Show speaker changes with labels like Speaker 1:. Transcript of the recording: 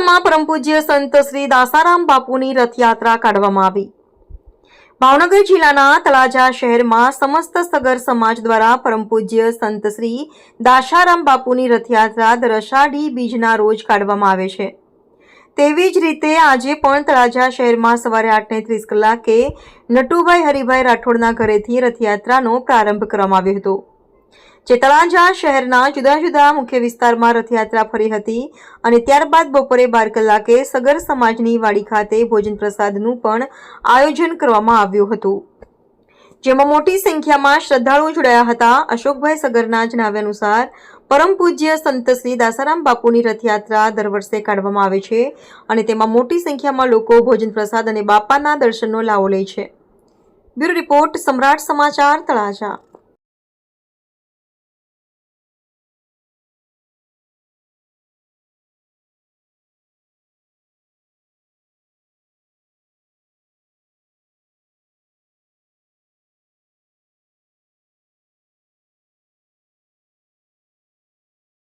Speaker 1: તળાજામાં પરમ પૂજ્ય સંત શ્રી દાસારામ બાપુની રથયાત્રા કાઢવામાં આવી. ભાવનગર જિલ્લાના તળાજા શહેરમાં સમસ્ત સગર સમાજ દ્વારા પરમ પૂજ્ય સંત શ્રી દાસારામ બાપુની રથયાત્રા દર બીજના રોજ કાઢવામાં આવે છે. તેવી જ રીતે આજે પણ તળાજા શહેરમાં સવારે આઠને ત્રીસ કલાકે નટુભાઈ હરિભાઈ રાઠોડના ઘરેથી રથયાત્રાનો પ્રારંભ કરવામાં આવ્યો હતો. જે તળાજા શહેરના જુદા જુદા મુખ્ય વિસ્તારમાં રથયાત્રા ફરી હતી અને ત્યારબાદ બપોરે બાર કલાકે સગર સમાજની વાડી ખાતે ભોજન પ્રસાદનું પણ આયોજન કરવામાં આવ્યું હતું. જેમાં મોટી સંખ્યામાં શ્રદ્ધાળુઓ જોડાયા હતા. અશોકભાઈ સગરના જણાવ્યા અનુસાર, પરમ પૂજ્ય સંત શ્રી દાસારામ બાપુની રથયાત્રા દર વર્ષે કાઢવામાં આવે છે અને તેમાં મોટી સંખ્યામાં લોકો ભોજન પ્રસાદ અને બાપાના દર્શનનો લાવો લે છે. બ્યુરો રિપોર્ટ સમ્રાટ સમાચાર તળાજા.